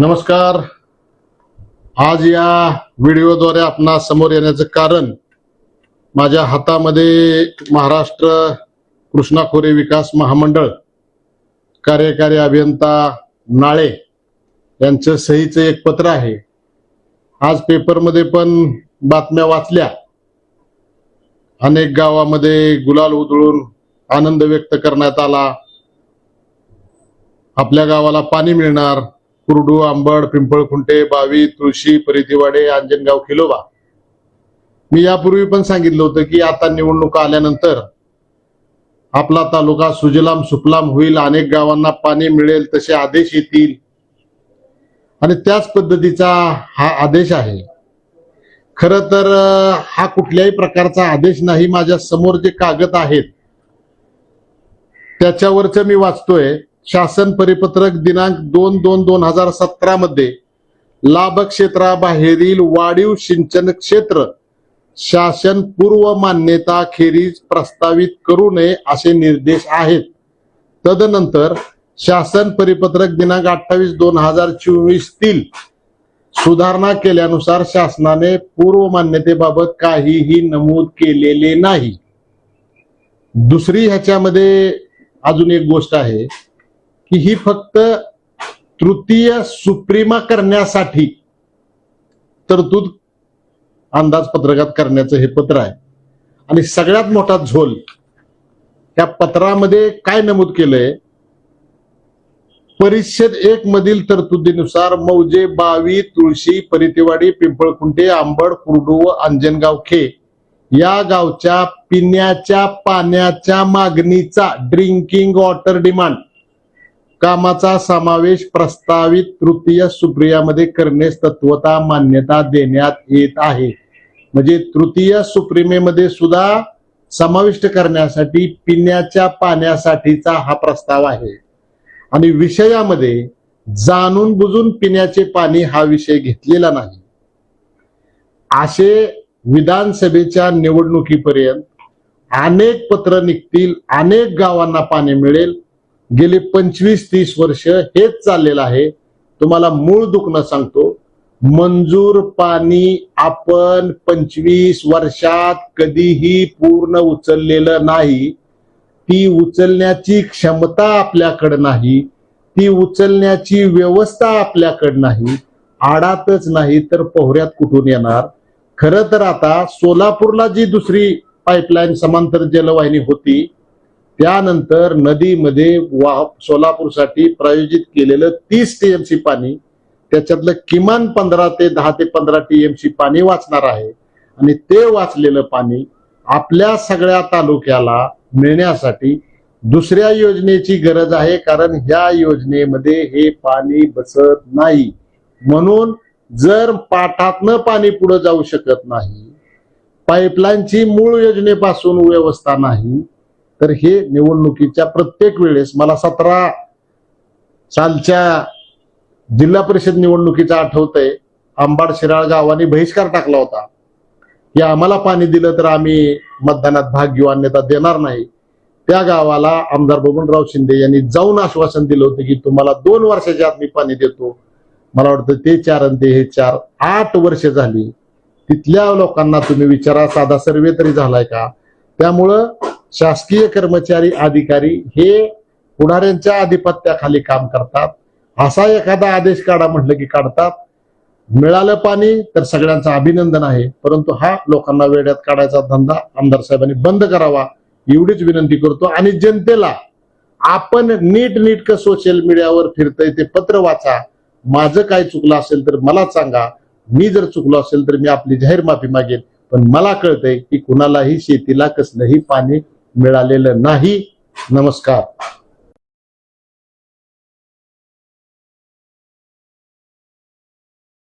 नमस्कार. आज या व्हिडिओद्वारे आपणा समोर येण्याचं कारण माझ्या हातामध्ये महाराष्ट्र कृष्णा खोरे विकास महामंडळ कार्यकारी अभियंता नाळे यांचं सहीचं एक पत्र आहे. आज पेपरमध्ये पण बातम्या वाचल्या. अनेक गावामध्ये गुलाल उधळून आनंद व्यक्त करण्यात आला. आपल्या गावाला पाणी मिळणार कुरडू आंबड पिंपळखुंटे बावी तुळशी परिधिवाडे अंजनगाव खिलोबा. मी यापूर्वी पण सांगितलं होतं की आता निवडणुका आल्यानंतर आपला तालुका सुजलाम सुफलाम होईल अनेक गावांना पाणी मिळेल तसे आदेश येतील. आणि त्याच पद्धतीचा हा आदेश आहे. खर तर हा कुठल्याही प्रकारचा आदेश नाही माझ्यासमोर जे कागद आहेत त्याच्यावरच मी वाचतोय. शासन परिपत्रक दिनांक दोन दोन दोन हजार सतरा मध्ये लाभ क्षेत्राबाहेरील वाढीव सिंचन क्षेत्र शासन पूर्व मान्यता खेरीज प्रस्तावित करू नये असे निर्देश आहेत. तदनंतर शासन परिपत्रक दिनांक अठ्ठावीस दोन हजार चोवीस तील सुधारणा केल्यानुसार शासनाने पूर्व मान्यतेबाबत काहीही नमूद केलेले नाही. दुसरी ह्याच्यामध्ये अजून एक गोष्ट आहे. की ही फक्त तृतीय सुप्रीमा करण्यासाठी तरतूद अंदाजपत्रकात करण्याचं हे पत्र आहे. आणि सगळ्यात मोठा झोल त्या पत्रामध्ये काय नमूद केलंय? परिच्छेद एक मधील तरतुदीनुसार मौजे बावी तुळशी परितेवाडी पिंपळकुंटे आंबड कुर्डू व अंजनगाव खे या गावच्या पिण्याच्या पाण्याच्या मागणीचा ड्रिंकिंग वॉटर डिमांड कामाचा समावेश प्रस्तावित तृतीय सुप्रियामध्ये करण्यास तत्वता मान्यता देण्यात येत आहे. म्हणजे तृतीय सुप्रीमेमध्ये सुद्धा समाविष्ट करण्यासाठी पिण्याच्या पाण्यासाठीचा हा प्रस्ताव आहे. आणि विषयामध्ये जाणून बुजून पिण्याचे पाणी हा विषय घेतलेला नाही. असे विधानसभेच्या निवडणुकीपर्यंत अनेक पत्र निघतील अनेक गावांना पाणी मिळेल गेले पंचवीस तीस वर्ष हेच चाललेलं आहे. तुम्हाला मूळ दुखणं सांगतो. मंजूर पाणी आपण पंचवीस वर्षात कधीही पूर्ण उचललेलं नाही. ती उचलण्याची क्षमता आपल्याकडे नाही. ती उचलण्याची व्यवस्था आपल्याकडे नाही. आडातच नाही तर पोहऱ्यात कुठून येणार? खरं तर आता सोलापूरला जी दुसरी पाईपलाईन समांतर जलवाहिनी होती त्यानंतर नदीमध्ये वा सोलापूरसाठी प्रायोजित केलेलं तीस टीएमसी पाणी त्याच्यातलं किमान पंधरा ते दहा ते पंधरा टीएमसी पाणी वाचणार आहे. आणि ते वाचलेलं पाणी आपल्या सगळ्या तालुक्याला मिळण्यासाठी दुसऱ्या योजनेची गरज आहे कारण ह्या योजनेमध्ये हे पाणी बसत नाही. म्हणून जर पाठातनं पाणी पुढे जाऊ शकत नाही पाईपलाईनची मूळ योजनेपासून व्यवस्था नाही तर हे निवडणुकीच्या प्रत्येक वेळेस मला सतरा सालच्या जिल्हा परिषद निवडणुकीचा आठवतंय. आंबाड शिराळ गावाने बहिष्कार टाकला होता. की आम्हाला पाणी दिलं तर आम्ही मतदानात भाग घेऊ अन्यथा देणार नाही. त्या गावाला आमदार बबनराव शिंदे यांनी जाऊन आश्वासन दिलं होतं की तुम्हाला दोन वर्षाच्या आत मी पाणी देतो. मला वाटतं ते चार आणि ते हे चार आठ वर्ष झाली. तिथल्या लोकांना तुम्ही विचारा साधा सर्वे तरी झालाय का? त्यामुळं शासकीय कर्मचारी अधिकारी हे पुढाऱ्यांच्या आधिपत्याखाली काम करतात. असा एखादा आदेश काढा म्हटलं की काढतात. मिळालं पाणी तर सगळ्यांचं अभिनंदन आहे. परंतु हा लोकांना वेड्यात काढायचा धंदा आमदार साहेबांनी बंद करावा एवढीच विनंती करतो. आणि जनतेला आपण नीट नीटक सोशल मीडियावर फिरतय ते पत्र वाचा. माझं काय चुकलं असेल तर मला सांगा. मी जर चुकलो असेल तर मी आपली जाहीर माफी मागेन. पण मला कळतंय की कुणालाही शेतीला कसलंही पाणी मिळालेलं नाही. नमस्कार.